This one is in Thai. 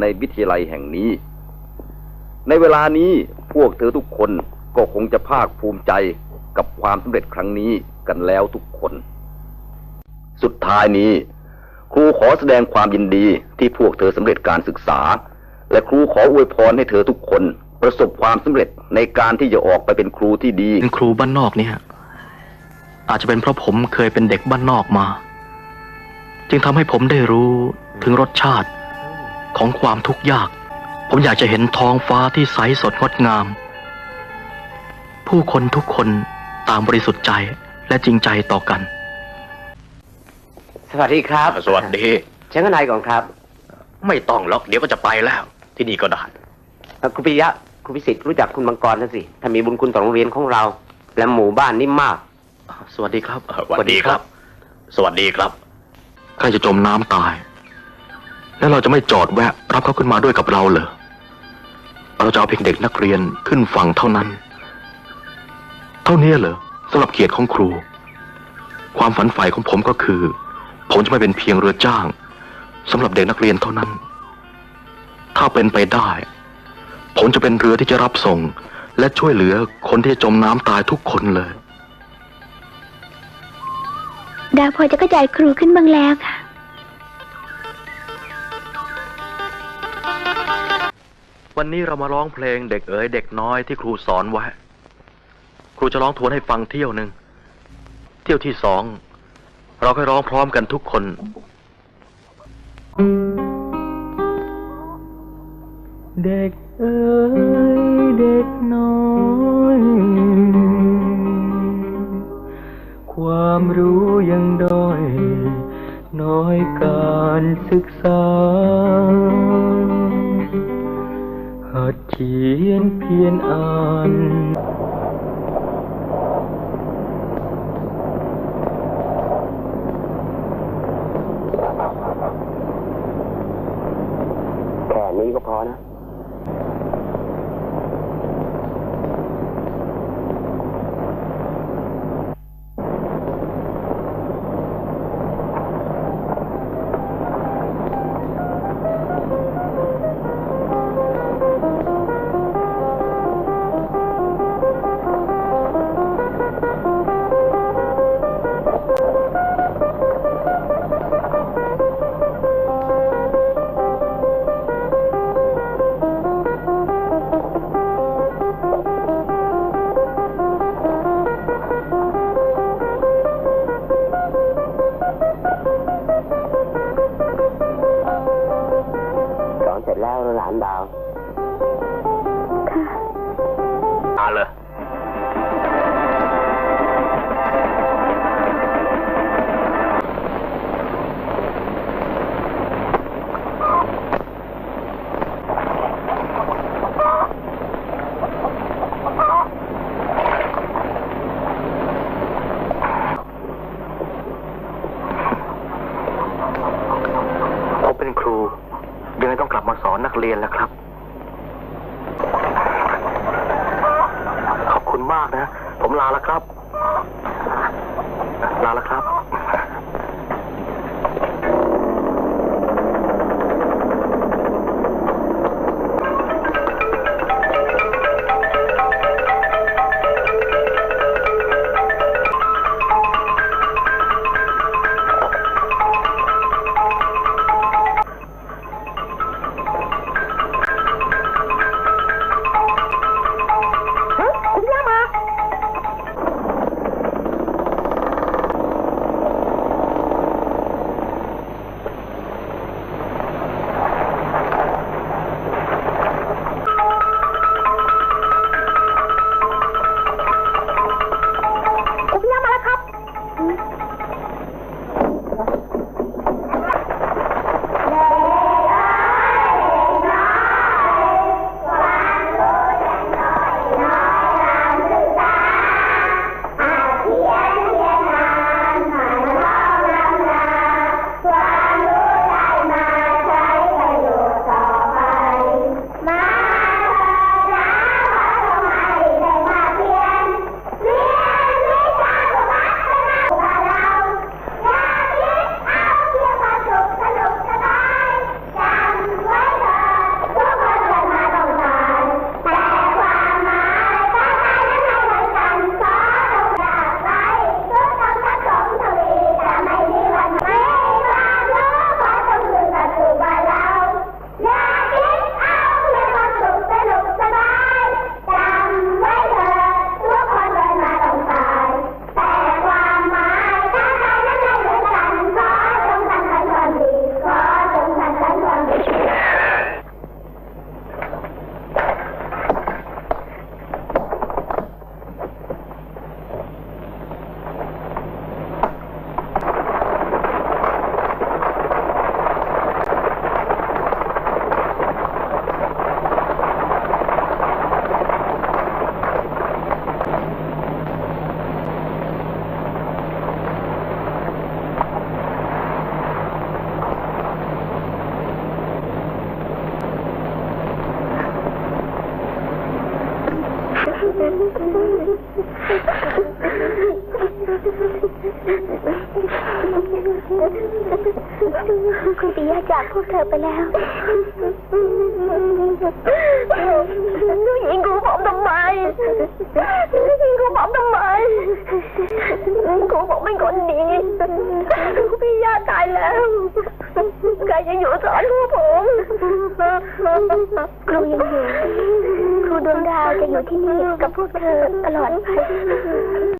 ในวิทยาลัยแห่งนี้ ในเวลานี้พวกเธอทุกคนก็คงจะภาคภูมิใจกับความสำเร็จครั้งนี้กันแล้วทุกคน สุดท้ายนี้ ครูขอแสดงความยินดีที่พวกเธอสำเร็จการศึกษา และครูขออวยพรให้เธอทุกคน ประสบความสำเร็จในการที่จะออกไปเป็นครูที่ดี เป็นครูบ้านนอกเนี่ย อาจจะเป็นเพราะผมเคยเป็นเด็กบ้านนอกมา จึงทำให้ผมได้รู้ถึงรสชาติ ของความทุกข์ยาก ผมอยากจะเห็นท้องฟ้าที่ใสสดงดงาม ผู้คนทุกคนต่างบริสุทธิ์ใจและจริงใจต่อกัน สวัสดีครับ สวัสดีเชิญข้างในก่อนครับ ไม่ต้องหรอกเดี๋ยวก็จะไปแล้ว ที่นี่ก็ได้เอ่อคุณปิยะคุณพิสิทธิ์รู้จักคุณมังกรนะสิถ้ามีบุญคุณต่อโรงเรียนของเรา และหมู่บ้านนี่มาก สวัสดีครับเอ่อสวัสดีครับ สวัสดีครับใครจะจมน้ำตาย แล้วเราจะไม่จอดแวะ รับเขาขึ้นมาด้วยกับเราเหรอ เราจะเอาเพียงเด็กนักเรียนขึ้นฝั่งเท่านั้น เท่านี้เหรอสำหรับเกียรติของครู ความฝันใฝ่ของผมก็คือ ผมจะไม่เป็นเพียงเรือจ้างสำหรับเด็กนักเรียนเท่านั้น ถ้าเป็นไปได้ ผมจะเป็นเรือที่จะรับส่ง และช่วยเหลือคนที่จมน้ำตายทุกคนเลย ดาวพอจะเข้าใจครูขึ้นบ้างแล้วค่ะ วันนี้เรามาร้องเพลงเด็กเอ๋ยเด็กน้อยที่ครูสอนไว้ ครูจะร้องทวนให้ฟังเที่ยวหนึ่ง เที่ยวที่สอง เราค่อยร้องพร้อมกันทุกคน เด็กเอ๋ยเด็กน้อย ความรู้ยังด้อย น้อยการศึกษา หัดเขี ร็จแล้วหลานดาวมาเลย เรียนแล้วครับ ขอบคุณมากนะ ผมลาแล้วครับ ลาแล้วครับ คุณปิยะจากพวกเธอไปแล้วยิงครูผมทำไมยิงครูผมทำไมครูผมเป็นคนดีพี่ยาตายแล้วใครจะอยู่สอนครูผมครูยังอยู่ครู ดวงดาวจะอยู่ที่นี่กับพวกเธอตลอดไป